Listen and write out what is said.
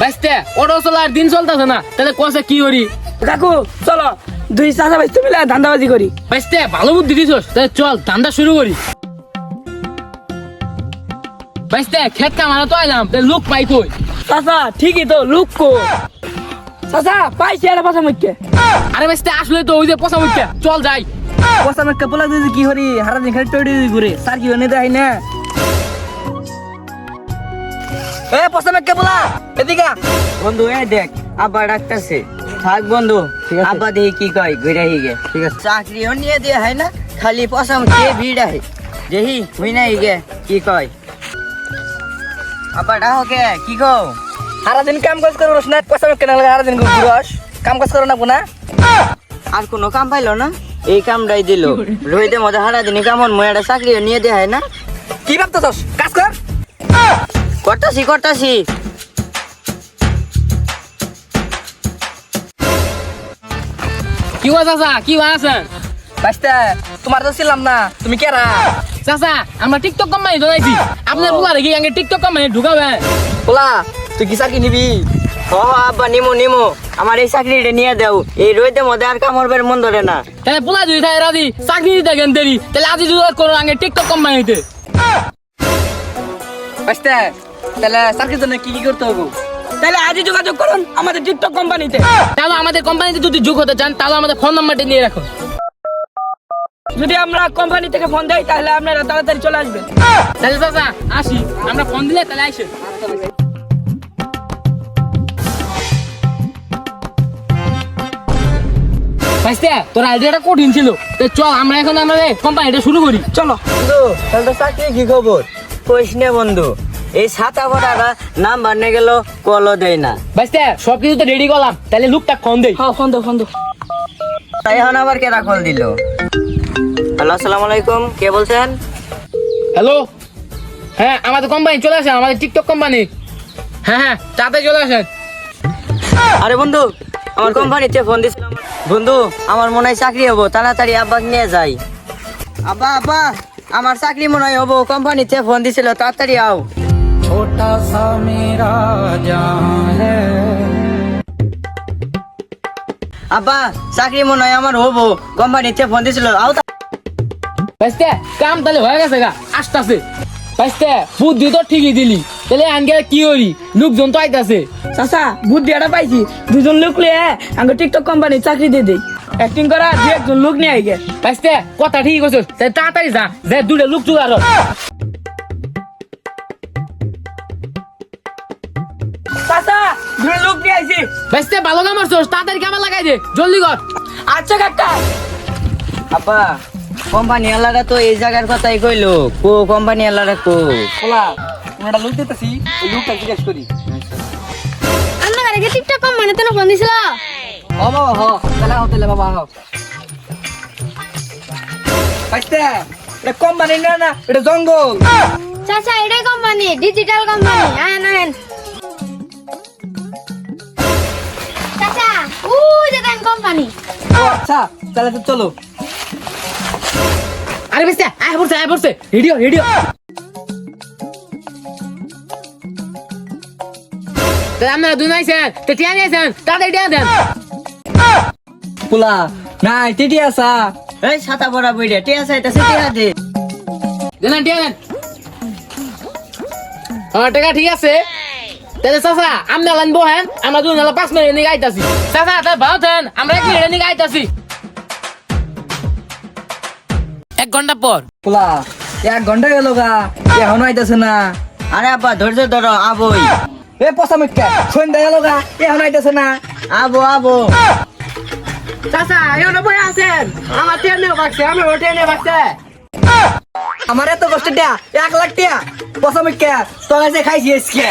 বাইসতে auto চলার দিন চলতেছে না তাহলে কষে কি করি কাকু চলো দুই চাচা ভাই মিলে ধান্দাবাজি করি বাইসতে ভালো বুদ্ধি দিছস তাহলে চল ধান্দা শুরু করি বাইসতে খেত কামানো তো আইলাম লোক পাই কই চাচা ঠিকই তো লুক কো। চাচা পাইছি একটা পাশা মুখে আরে বাইসতে আসলে তো ওই যে পচা চল যাই। পয়সা মেকে পোলা কি হরি হারা দিন খালি টড়ি ঘুরে স্যার কি হনে দেয় না? এ পয়সা মেকে পোলা এদিকে বন্ধু এ দেখ আব্বা ডাকতেছে। থাক বন্ধু আব্বা দেখি কি কয় ঘুরে হিগে ঠিক আছে। চাকরিও নিয়ে দিয়ে হয় না খালি পসাম কে ভিড় আহে। দেহি হুই না হিগে কি কয়। আব্বা ডাকো কে কি কও? হারা দিন কাম কাজ করো না পয়সা মেকে না হারা দিন ঘুরস কাম কাজ করো না কোনা আর কোনো কাম পাইলো না? এই কামটাই দিল। রোহিতে মধ্যে হারা দিন কেমন ময়াটা চাকরিও নিয়ে দিয়ে হয় না। কি ভাবতেছস? কাজ করতাছি করতাছি। কি হওয়া চাচা কি হওয়া আছেন বাস্তা তোমার তো ছিলাম না তুমি কেরা চাচা আমরা টিকটক কোম্পানি ধরাইছি আপনার বুয়া রেখে আগে টিকটক কোম্পানি ঢুকাবেন পোলা তুই কি চাকরি নিবি? ও আব্বা নিমো নিমো। আমার এই চাকরিটা নিয়ে দাও। এই রোহিতে মধ্যে আর কামড় বের মন ধরে না। তাহলে পোলা যদি থাকে রাজি চাকরি দিতে গেন দেরি? তাহলে আজি যদি করো আগে টিকটক কোম্পানিতে বাস্তা তাহলে চাকরির জন্য কি কি করতে হবে? তাহলে আজই যোগাযোগ করুন আমাদের টিকটক কোম্পানিতে তাহলে আমাদের কোম্পানিতে যদি যোগ হতে চান তাহলে আমাদের ফোন নাম্বারটা নিয়ে রাখুন। যদি আমরা কোম্পানি থেকে ফোন দেই তাহলে আপনারা তাড়াতাড়ি চলে আসবেন। তাহলে চাচা আসি। আমরা ফোন দিলে তাহলে ভাইস্তে তোর আইডিয়াটা কঠিন ছিল। তো চল আমরা এখন আমাদের কোম্পানিটা শুরু করি। চলো। বন্ধু তাহলে চাকরি কি খবর? কইস নে বন্ধু। এই ছাতা ভরারা নাম বান্নে গেল কলও দেয় না। ভাইস্তে সব কিছু তো রেডি করলাম। তাহলে লুকটা ফোন দেই। হ্যাঁ ফোন দো ফোন দো তাই এখন আবার কেরা কল দিল? হ্যালো আসসালামু আলাইকুম। কে বলছেন? হ্যালো হ্যাঁ আমাদের কোম্পানি চলে আসেন আমাদের টিকটক কোম্পানি হ্যাঁ হ্যাঁ তাতে চলে আসেন। আরে বন্ধু আমার কোম্পানিতে ফোন দিছিল বন্ধু আমার মনে হয় চাকরি হব তাড়াতাড়ি আব্বাকে নিয়ে যাই। আব্বা আব্বা আমার চাকরি মনে হয় হব কোম্পানিতে ফোন দিছিল তাড়াতাড়ি আও। আব্বা চাকরি মনে হয় আমার হব। কোম্পানিতে ফোন দিছিল আও তা- ভাইস্তে কাম তাহলে হয়ে গেছে গা আসতাছে। ভাইস্তে বুদ্ধি তো ঠিকই দিলি। তাহলে আনকে কি করি লোকজন তো আইতাছে। চাচা বুদ্ধি একটা পাইছি। দুজন লোক লিয়ে আঙ্গ টিকটক কোম্পানি চাকরি দিয়ে দেই অ্যাক্টিং করা দু একজন লোক নিয়ে আইগে। ভাইস্তে কথা ঠিক কইছস। তাই তাড়াতাড়ি যা যে দুটো লোক জোগাড় লোক আইছি। ভালো কাম করছস তাড়াতাড়ি কামে লাগাই দে জলদি কর। আচ্ছা কাকা। আব্বা কোম্পানি আলাদা তো এই জায়গার কথাই কইলো। কো কোম্পানি আলাদা কো। তুমি একটা লোক দিতেছি ওই লোকটা জিজ্ঞেস করি। টিকটক কোম্পানি তো ফোন দিছিল। হ বাবা হ তাহলে বাবা এটা কোম্পানি না না এটা জঙ্গল। চাচা এটাই কোম্পানি ডিজিটাল কোম্পানি। আয়েন আয়েন। কোম্পানি? আচ্ছা তাহলে তো চলো। আরে ভাইস্তে আয় পড়ছে আয় পড়ছে। Radio radio. আপনারা দুজন আইছেন তো টিয়া নিয়েছেন তাড়াতাড়ি টিয়া দেন। পোলা নাই টিটি আসা। এই ছাতা পড়া বইরে টিয়া চাইতাছে টিয়া দে। দেন টিয়া দেন। টাকা ঠিক আছে। তাহলে চাচা আমরা লাইন বহেন আমরা দুজন পাঁচ মিনিট নিয়ে আইতাছি চাচা তাহলে ভালো থাকেন আমরা এক মিনিট নিয়ে আইতাছি এক ঘণ্টা পর। পোলা এক ঘণ্টা গেল গা এখনও আইতাছে না। আরে আব্বা ধৈর্য ধরো আবই। এ পচা মুখা সন্ধ্যা গেল গা এখনও আইতাছে না। আবো আবো। চাচা এখানে বই আছেন? আমার ট্রেনে বাগছে আমার ট্রেনে বাগছে। আমার এত কষ্ট টিয়া এক লাখ টিয়া পচা মুখা তোর কাছে খাইছি আজকে।